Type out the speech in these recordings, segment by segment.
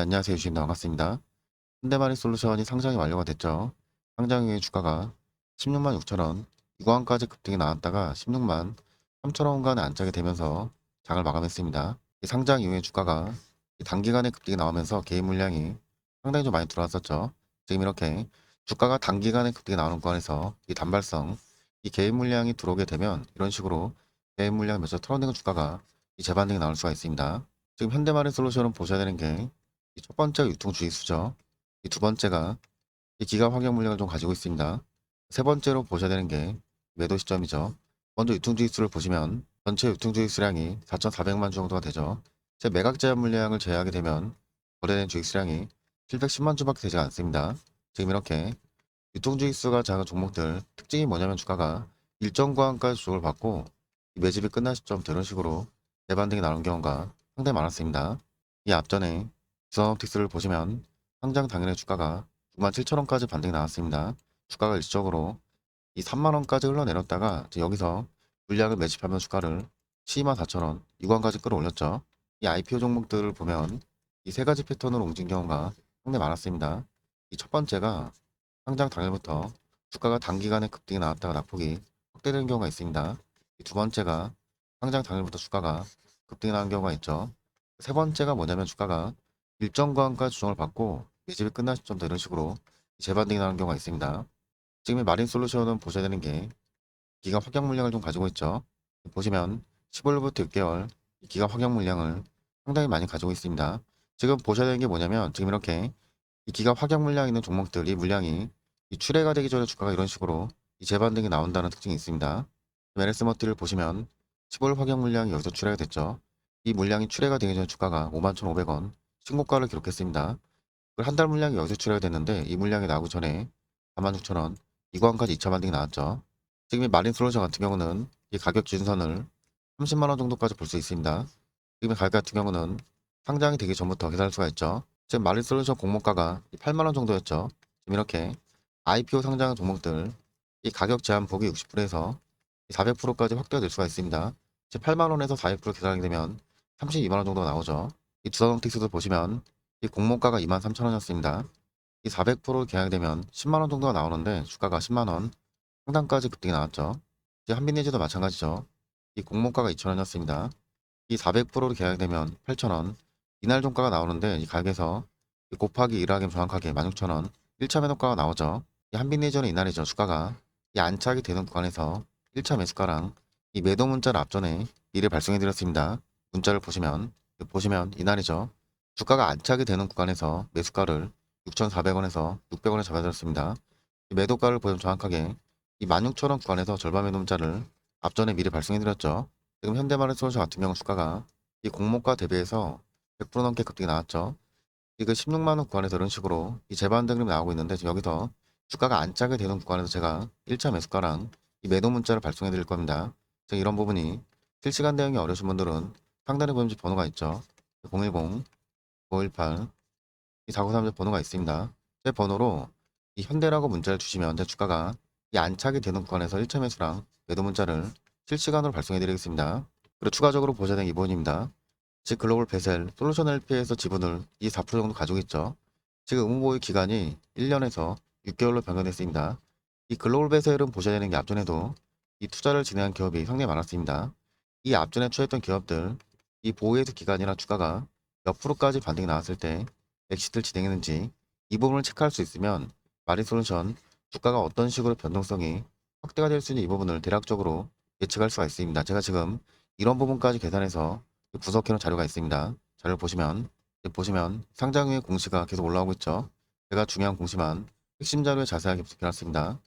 네, 안녕하세요. 유신입니다. 반갑습니다. 현대마린 솔루션이 상장이 완료가 됐죠. 상장 후에 주가가 16만 6천 원, 이거한까지 급등이 나왔다가 16만 3천 원간에 안착이 되면서 장을 마감했습니다. 이 상장 이후에 주가가 이 단기간에 급등이 나오면서 개인 물량이 상당히 좀 많이 들어왔었죠. 지금 이렇게 주가가 단기간에 급등이 나오는 구간에서 이 단발성, 이 개인 물량이 들어오게 되면 이런 식으로 개인 물량 몇차 털어내고 주가가 이 재반등이 나올 수가 있습니다. 지금 현대마린 솔루션은 보셔야 되는 게이 첫 번째가 유통 주의수죠. 이 두 번째가 이 기가 확연 물량을 좀 가지고 있습니다. 세 번째로 보셔야 되는 게 매도 시점이죠. 먼저 유통 주의수를 보시면 전체 유통 주의수량이 4,400만 주 정도가 되죠. 제 매각 제한 물량을 제외하게 되면 거래된 주의수량이 710만 주밖에 되지 않습니다. 지금 이렇게 유통 주의수가 작은 종목들 특징이 뭐냐면 주가가 일정 구간까지 조정을 받고 이 매집이 끝난 시점부터 이런 식으로 대반등이 나오는 경우가 상당히 많았습니다. 이 앞전에 기선옵틱스를 보시면 상장 당일의 주가가 97,000원까지 반등이 나왔습니다. 주가가 일시적으로 이 3만원까지 흘러내렸다가 여기서 물량을 매집하면 주가를 124,000원, 6원까지 끌어올렸죠. 이 IPO 종목들을 보면 이 세 가지 패턴으로 옮긴 경우가 상당히 많았습니다. 이 첫 번째가 상장 당일부터 주가가 단기간에 급등이 나왔다가 낙폭이 확대되는 경우가 있습니다. 이두 번째가 상장 당일부터 주가가 급등이 나는 경우가 있죠. 세 번째가 뭐냐면 주가가 일정 구간까지 조정을 받고 매집이 끝난 시점도 이런 식으로 재반등이 나는 경우가 있습니다. 지금 이 마린 솔루션은 보셔야 되는 게 기가 확약 물량을 좀 가지고 있죠. 보시면 15일부터 6개월 이 기가 확약 물량을 상당히 많이 가지고 있습니다. 지금 보셔야 되는 게 뭐냐면 지금 이렇게 이 기가 확약 물량 있는 종목들 이 물량이 이 출회가 되기 전에 주가가 이런 식으로 이 재반등이 나온다는 특징이 있습니다. 메르스 머티를 보시면 15일 확약 물량이 여기서 출회가 됐죠. 이 물량이 출회가 되기 전에 주가가 51,500원 신고가를 기록했습니다. 한 달 물량이 여기서 출하가 됐는데 이 물량이 나오기 전에 46,000원 이거한까지 2차 반등이 나왔죠. 지금 이 마린 솔루션 같은 경우는 이 가격 지준선을 30만원 정도까지 볼 수 있습니다. 지금 이 가격 같은 경우는 상장이 되기 전부터 계산할 수가 있죠. 지금 마린 솔루션 공모가가 8만원 정도였죠. 지금 이렇게 IPO 상장 종목들 이 가격 제한 보기 60%에서 400%까지 확대가 될 수가 있습니다. 8만원에서 400% 계산하게 되면 32만원 정도가 나오죠. 이 두산 옵틱스도 보시면 이 공모가가 23,000원이었습니다. 이 400% 계약이 되면 10만원 정도가 나오는데 주가가 10만원 상단까지 급등이 나왔죠. 이제 한빛내지도 마찬가지죠. 이 공모가가 2,000원이었습니다. 이 400%로 계약이 되면 8,000원 이날 종가가 나오는데 이 가격에서 이 곱하기 1하기 정확하게 16,000원 1차 매도가가 나오죠. 이 한빛내지는 이날이죠. 주가가 이 안착이 되는 구간에서 1차 매수가랑 이 매도 문자를 앞전에 미리 발송해 드렸습니다. 문자를 보시면 보시면 이날이죠. 주가가 안착이 되는 구간에서 매수가를 6,400원에서 600원에 잡아드렸습니다. 이 매도가를 보시면 정확하게 이 16,000원 구간에서 절반 매도 문자를 앞전에 미리 발송해드렸죠. 지금 현대마르솔루션 같은 경우 주가가 이 공모가 대비해서 100% 넘게 급등이 나왔죠. 이거 16만원 구간에서 이런 식으로 이 재반 등급이 나오고 있는데 지금 여기서 주가가 안착이 되는 구간에서 제가 1차 매수가랑 이 매도 문자를 발송해 드릴 겁니다. 이런 부분이 실시간 대응이 어려우신 분들은 상단에 보면 번호가 있죠. 010 518 이 4930 번호가 있습니다. 제 번호로 이 현대라고 문자를 주시면 제 주가가 이 안착이 되는 구간에서 1차 매수랑 매도 문자를 실시간으로 발송해 드리겠습니다. 그리고 추가적으로 보셔야 되는 이 부분입니다. 즉 글로벌 베셀 솔루션 LP에서 지분을 24% 정도 가지고 있죠. 지금 의무보유 기간이 1년에서 6개월로 변경됐습니다. 이 글로벌 베셀은 보셔야 되는 게 앞전에도 이 투자를 진행한 기업이 상당히 많았습니다. 이 앞전에 취했던 기업들 이 보호해수 기간이나 주가가 몇 프로까지 반등이 나왔을 때 엑시트를 진행했는지 이 부분을 체크할 수 있으면 마린솔루션 주가가 어떤 식으로 변동성이 확대가 될 수 있는 이 부분을 대략적으로 예측할 수가 있습니다. 제가 지금 이런 부분까지 계산해서 분석해 놓은 자료가 있습니다. 자료를 보시면 보시면 상장 후에 공시가 계속 올라오고 있죠. 제가 중요한 공시만 핵심 자료에 자세하게 분석해 놨습니다.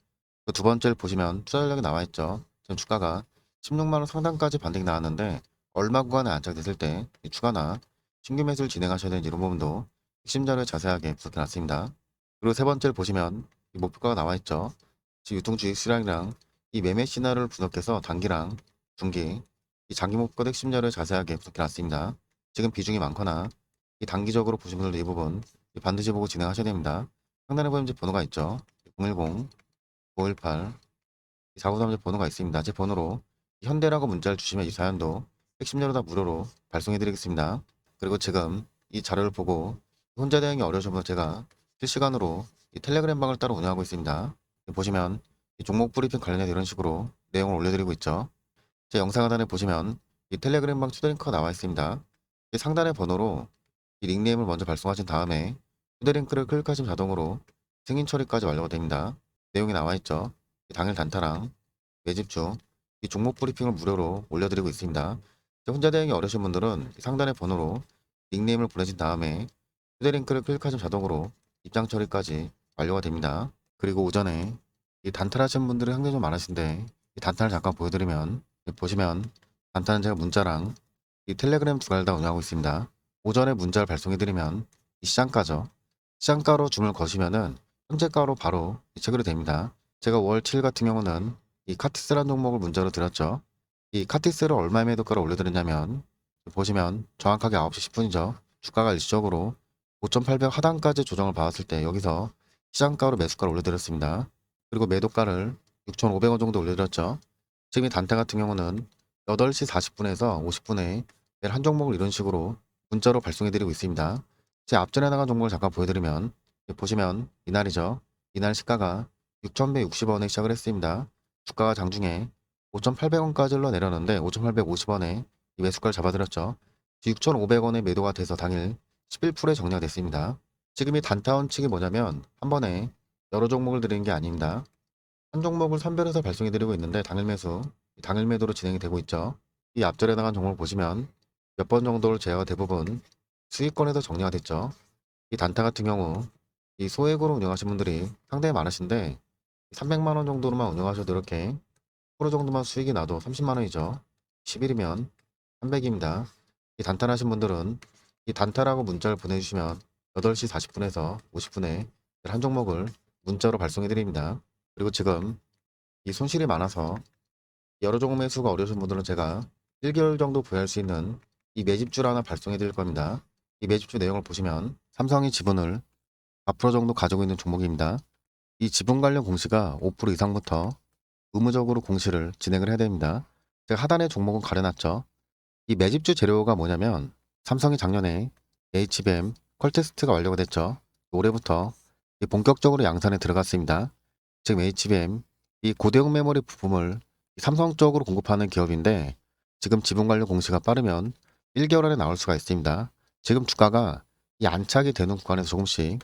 그 두 번째를 보시면 투자 전략이 나와 있죠. 지금 주가가 16만원 상단까지 반등이 나왔는데 얼마 구간에 안착됐을 때 추가나 신규 매수를 진행하셔야 되는 이런 부분도 핵심 자료에 자세하게 분석해 놨습니다. 그리고 세 번째를 보시면 이 목표가가 나와 있죠. 지금 유통주의 수량이랑 이 매매 시나리오를 분석해서 단기랑 중기, 이 장기 목표 핵심 자료에 자세하게 분석해 놨습니다. 지금 비중이 많거나 이 단기적으로 보신 분들도 이 부분 반드시 보고 진행하셔야 됩니다. 상단에 보면 이제 번호가 있죠. 010, 518, 4930 번호가 있습니다. 제 번호로 현대라고 문자를 주시면 이 사연도 핵심 자료 다 무료로 발송해 드리겠습니다. 그리고 지금 이 자료를 보고 혼자 대응이 어려우신 분 제가 실시간으로 이 텔레그램 방을 따로 운영하고 있습니다. 보시면 이 종목 브리핑 관련해서 이런 식으로 내용을 올려드리고 있죠. 제 영상 하단에 보시면 이 텔레그램 방 추대 링크가 나와 있습니다. 이 상단의 번호로 이 닉네임을 먼저 발송하신 다음에 추대 링크를 클릭하시면 자동으로 승인 처리까지 완료가 됩니다. 내용이 나와 있죠. 이 당일 단타랑 매집주 이 종목 브리핑을 무료로 올려드리고 있습니다. 혼자 대응이 어려우신 분들은 이 상단의 번호로 닉네임을 보내신 다음에 휴대 링크를 클릭하시면 자동으로 입장 처리까지 완료가 됩니다. 그리고 오전에 하시는 분들이 상당히 좀 많으신데 이 단타를 잠깐 보여드리면 여기 보시면 단타는 제가 문자랑 이 텔레그램 두 가지를 다 운영하고 있습니다. 오전에 문자를 발송해드리면 이 시장가죠. 시장가로 주문을 거시면은 현재가로 바로 이 체결이 됩니다. 제가 월 7일 같은 경우는 이 카티스라는 종목을 문자로 드렸죠. 이 카티스를 얼마의 매도가를 올려드렸냐면 보시면 정확하게 9시 10분이죠. 주가가 일시적으로 5,800 하단까지 조정을 받았을 때 여기서 시장가로 매수가를 올려드렸습니다. 그리고 매도가를 6,500원 정도 올려드렸죠. 지금 이 단타 같은 경우는 8시 40분에서 50분에 매일 한 종목을 이런 식으로 문자로 발송해드리고 있습니다. 제 앞전에 나간 종목을 잠깐 보여드리면 여기 보시면 이날이죠. 이날 시가가 6,160원에 시작을 했습니다. 주가가 장중에 5,800원까지 흘러내렸는데 5,850원에 이 매수가를 잡아드렸죠. 6,500원에 매도가 돼서 당일 11%에 정리가 됐습니다. 지금 이 단타 원칙이 뭐냐면 한 번에 여러 종목을 드리는 게 아닙니다. 한 종목을 선별해서 발송해 드리고 있는데 당일 매수, 당일 매도로 진행이 되고 있죠. 이 앞절에 나간 종목을 보시면 몇 번 정도를 제외가 대부분 수익권에서 정리가 됐죠. 이 단타 같은 경우 이 소액으로 운영하신 분들이 상당히 많으신데 300만 원 정도로만 운영하셔도 이렇게 프로 정도만 수익이 나도 30만 원이죠. 10일이면 300입니다. 이 단타 하신 분들은 이 단타라고 문자를 보내주시면 8시 40분에서 50분에 한 종목을 문자로 발송해 드립니다. 그리고 지금 이 손실이 많아서 여러 종목 매수가 어려우신 분들은 제가 1개월 정도 보유할 수 있는 이 매집주를 하나 발송해 드릴 겁니다. 이 매집주 내용을 보시면 삼성이 지분을 4% 정도 가지고 있는 종목입니다. 이 지분 관련 공시가 5% 이상부터 의무적으로 공시를 진행을 해야 됩니다. 제가 하단에 종목은 가려놨죠. 이 매집주 재료가 뭐냐면 삼성이 작년에 HBM 퀄 테스트가 완료가 됐죠. 올해부터 이 본격적으로 양산에 들어갔습니다. 지금 HBM 이 고대용 메모리 부품을 삼성 쪽으로 공급하는 기업인데 지금 지분 관련 공시가 빠르면 1개월 안에 나올 수가 있습니다. 지금 주가가 이 안착이 되는 구간에서 조금씩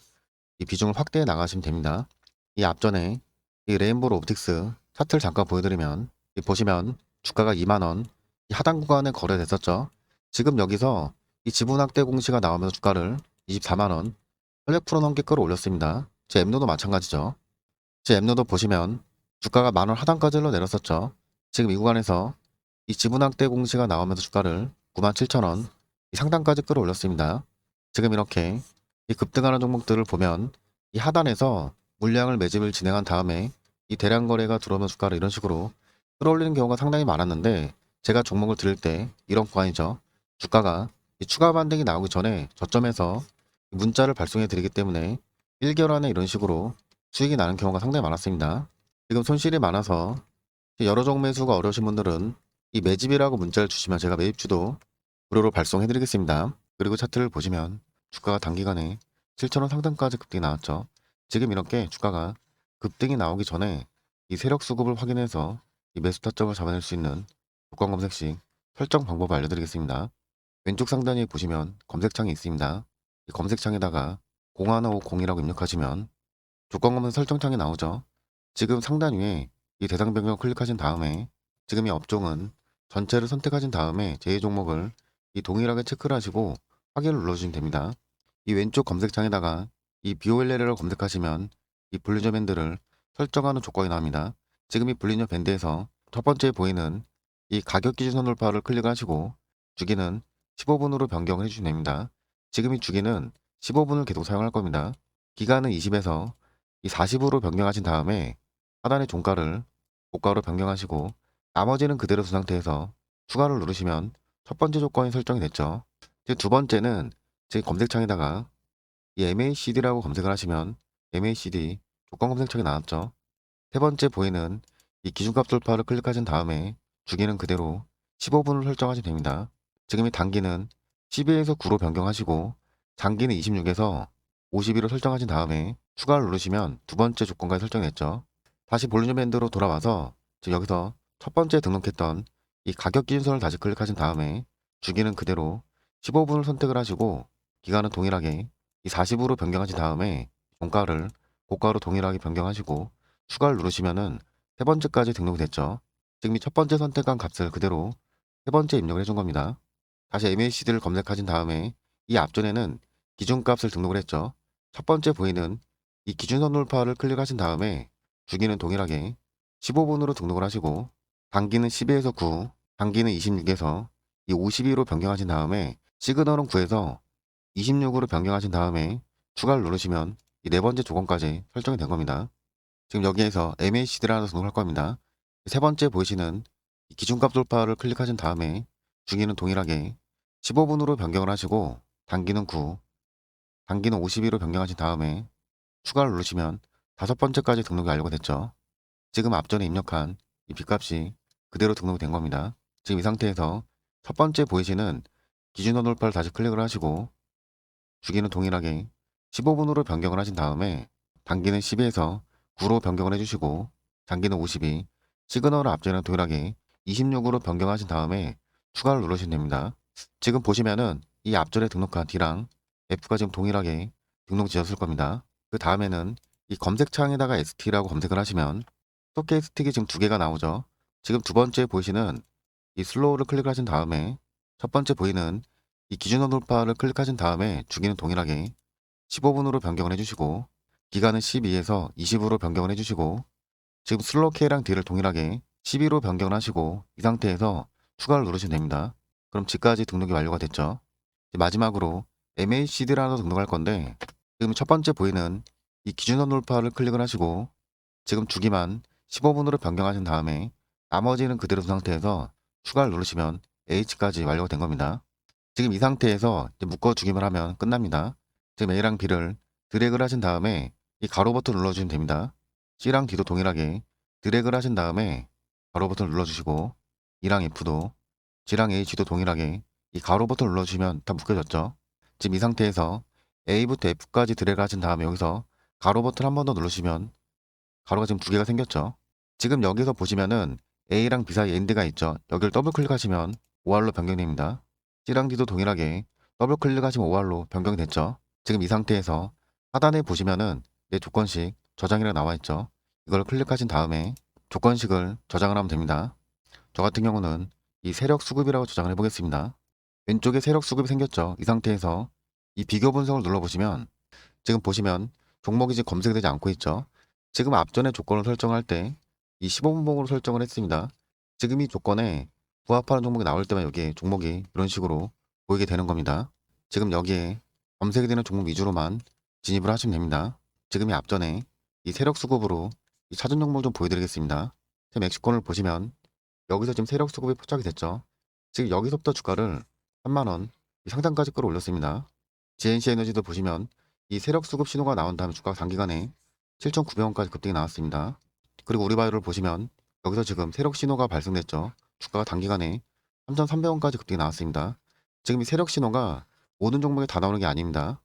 이 비중을 확대해 나가시면 됩니다. 이 앞전에 이 레인보우 옵틱스 차트를 잠깐 보여드리면 이 보시면 주가가 2만원 이 하단 구간에 거래됐었죠. 지금 여기서 이 지분 확대 공시가 나오면서 주가를 24만원 18% 넘게 끌어올렸습니다. 제 앱노도 마찬가지죠. 제 앱노도 보시면 주가가 만원 하단까지 흘러내렸었죠. 지금 이 구간에서 이 지분 확대 공시가 나오면서 주가를 97,000원 이 상단까지 끌어올렸습니다. 지금 이렇게 이 급등하는 종목들을 보면 이 하단에서 물량을 매집을 진행한 다음에 이 대량 거래가 들어오면 주가를 이런 식으로 끌어올리는 경우가 상당히 많았는데 제가 종목을 들을 때 이런 구간이죠. 주가가 이 추가 반등이 나오기 전에 저점에서 문자를 발송해 드리기 때문에 1개월 안에 이런 식으로 수익이 나는 경우가 상당히 많았습니다. 지금 손실이 많아서 여러 종목 매수가 어려우신 분들은 이 매집이라고 문자를 주시면 제가 매입주도 무료로 발송해 드리겠습니다. 그리고 차트를 보시면 주가가 단기간에 7천원 상단까지 급등이 나왔죠. 지금 이렇게 주가가 급등이 나오기 전에 이 세력 수급을 확인해서 이 매수 타점을 잡아낼 수 있는 조건 검색 시 설정 방법을 알려드리겠습니다. 왼쪽 상단에 보시면 검색창이 있습니다. 이 검색창에다가 0150이라고 입력하시면 조건 검색 설정창이 나오죠. 지금 상단 위에 이 대상 변경 클릭하신 다음에 지금 이 업종은 전체를 선택하신 다음에 제 종목을 이 동일하게 체크를 하시고 확인을 눌러주시면 됩니다. 이 왼쪽 검색창에다가 이 BOLL을 검색하시면 이 분리점 밴드를 설정하는 조건이 나옵니다. 지금 이 분리점 밴드에서 첫 번째 보이는 이 가격 기준 선돌파를 클릭하시고 주기는 15분으로 변경을 해주시면 됩니다. 지금 이 주기는 15분을 계속 사용할 겁니다. 기간은 20에서 이 40으로 변경하신 다음에 하단의 종가를 고가로 변경하시고 나머지는 그대로 둔 상태에서 추가를 누르시면 첫 번째 조건이 설정이 됐죠. 이제 두 번째는 제 검색창에다가 이 MACD라고 검색을 하시면 MACD 조건 검색창이 나왔죠. 세 번째 보이는 이 기준값 돌파를 클릭하신 다음에 주기는 그대로 15분을 설정하시면 됩니다. 지금 이 단기는 12에서 9로 변경하시고 장기는 26에서 52로 설정하신 다음에 추가를 누르시면 두 번째 조건까지 설정됐죠. 다시 볼륨 밴드로 돌아와서 지금 여기서 첫 번째 등록했던 이 가격 기준선을 다시 클릭하신 다음에 주기는 그대로 15분을 선택을 하시고 기간은 동일하게 이 40으로 변경하신 다음에 종가를 고가로 동일하게 변경하시고 추가를 누르시면은 세 번째까지 등록이 됐죠. 지금 이 첫 번째 선택한 값을 그대로 세 번째 입력을 해준 겁니다. 다시 MACD를 검색하신 다음에 이 앞전에는 기준값을 등록을 했죠. 첫 번째 보이는 이 기준선 돌파를 클릭하신 다음에 주기는 동일하게 15분으로 등록을 하시고 단기는 12에서 9, 단기는 26에서 이 52로 변경하신 다음에 시그널은 9에서 26으로 변경하신 다음에 추가를 누르시면 이 네 번째 조건까지 설정이 된 겁니다. 지금 여기에서 MACD를 하나 등록할 겁니다. 세 번째 보이시는 이 기준값 돌파를 클릭하신 다음에 주기는 동일하게 15분으로 변경을 하시고 단기는 9, 단기는 52로 변경하신 다음에 추가를 누르시면 다섯 번째까지 등록이 완료가 됐죠. 지금 앞전에 입력한 이 빚값이 그대로 등록이 된 겁니다. 지금 이 상태에서 첫 번째 보이시는 기준선 돌파를 다시 클릭을 하시고 주기는 동일하게 15분으로 변경을 하신 다음에 단기는 12에서 9로 변경을 해주시고 장기는 52, 시그널을 앞전에 동일하게 26으로 변경하신 다음에 추가를 누르시면 됩니다. 지금 보시면은 이 앞전에 등록한 D랑 F가 지금 동일하게 등록되었을 겁니다. 그 다음에는 이 검색창에다가 ST라고 검색을 하시면 토끼 스틱이 지금 두 개가 나오죠. 지금 두 번째 보이시는 이 슬로우를 클릭하신 다음에 첫 번째 보이는 이 기준선 돌파를 클릭하신 다음에 주기는 동일하게 15분으로 변경을 해주시고 기간은 12에서 20으로 변경을 해주시고 지금 슬로우 K랑 D를 동일하게 12로 변경을 하시고 이 상태에서 추가를 누르시면 됩니다. 그럼 지금까지 등록이 완료가 됐죠. 마지막으로 MACD를 하나 더 등록할 건데 지금 첫 번째 보이는 이 기준선 돌파를 클릭을 하시고 지금 주기만 15분으로 변경하신 다음에 나머지는 그대로 둔 상태에서 추가를 누르시면 H까지 완료가 된 겁니다. 지금 이 상태에서 묶어주기만 하면 끝납니다. 지금 A랑 B를 드래그를 하신 다음에 이 가로 버튼 눌러주시면 됩니다. C랑 D도 동일하게 드래그를 하신 다음에 가로 버튼 눌러주시고 E랑 F도 G랑 H도 동일하게 이 가로 버튼 눌러주시면 다 묶여졌죠. 지금 이 상태에서 A부터 F까지 드래그 하신 다음에 여기서 가로 버튼 한 번 더 누르시면 가로가 지금 두 개가 생겼죠. 지금 여기서 보시면은 A랑 B 사이 엔드가 있죠. 여기를 더블 클릭하시면 OR로 변경됩니다. C랑 D도 동일하게 더블 클릭하시면 OR로 변경이 됐죠. 지금 이 상태에서 하단에 보시면은 내 조건식 저장이라고 나와 있죠. 이걸 클릭하신 다음에 조건식을 저장을 하면 됩니다. 저 같은 경우는 이 세력 수급이라고 저장을 해보겠습니다. 왼쪽에 세력 수급이 생겼죠. 이 상태에서 이 비교 분석을 눌러보시면 지금 보시면 종목이 지금 검색되지 않고 있죠. 지금 앞전에 조건을 설정할 때 이 15분봉으로 설정을 했습니다. 지금 이 조건에 부합하는 종목이 나올 때만 여기에 종목이 이런 식으로 보이게 되는 겁니다. 지금 여기에 검색이 되는 종목 위주로만 진입을 하시면 됩니다. 지금 이 앞전에 이 세력 수급으로 이 찾은 종목을 좀 보여드리겠습니다. 지금 엑시콘을 보시면 여기서 지금 세력 수급이 포착이 됐죠. 지금 여기서부터 주가를 3만원 상단까지 끌어올렸습니다. GNC 에너지도 보시면 이 세력 수급 신호가 나온 다음에 주가가 단기간에 7,900원까지 급등이 나왔습니다. 그리고 우리바이오를 보시면 여기서 지금 세력 신호가 발생됐죠. 주가가 단기간에 3,300원까지 급등이 나왔습니다. 지금 이 세력 신호가 모든 종목에 다 나오는 게 아닙니다.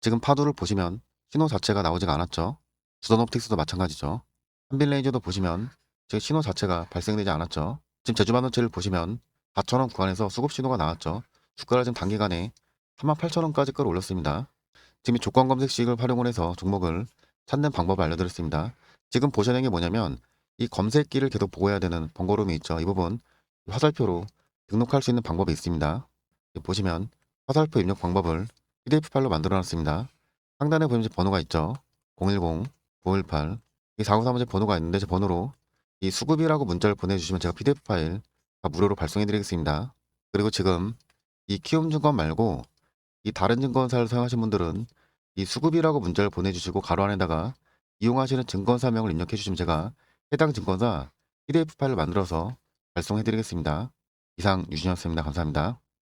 지금 파도를 보시면 신호 자체가 나오지가 않았죠. 주던옵틱스도 마찬가지죠. 한빌레이저도 보시면 지금 신호 자체가 발생되지 않았죠. 지금 제주반도체를 보시면 4,000원 구간에서 수급 신호가 나왔죠. 주가를 지금 단기간에 38,000원까지 끌어올렸습니다. 지금 이 조건 검색식을 활용을 해서 종목을 찾는 방법을 알려드렸습니다. 지금 하는 게 뭐냐면 이 검색기를 계속 보고 해야 되는 번거로움이 있죠. 이 부분 화살표로 등록할 수 있는 방법이 있습니다. 보시면 화살표 입력 방법을 PDF 파일로 만들어 놨습니다. 상단에 보면 이제 번호가 있죠. 010, 918, 이 4931 번호가 있는데 제 번호로 이 수급이라고 문자를 보내주시면 제가 PDF 파일 다 무료로 발송해 드리겠습니다. 그리고 지금 이 키움 증권 말고 이 다른 증권사를 사용하신 분들은 이 수급이라고 문자를 보내주시고 가로 안에다가 이용하시는 증권사명을 입력해 주시면 제가 해당 증권사 PDF 파일을 만들어서 발송해 드리겠습니다. 이상 유진이었습니다. 감사합니다.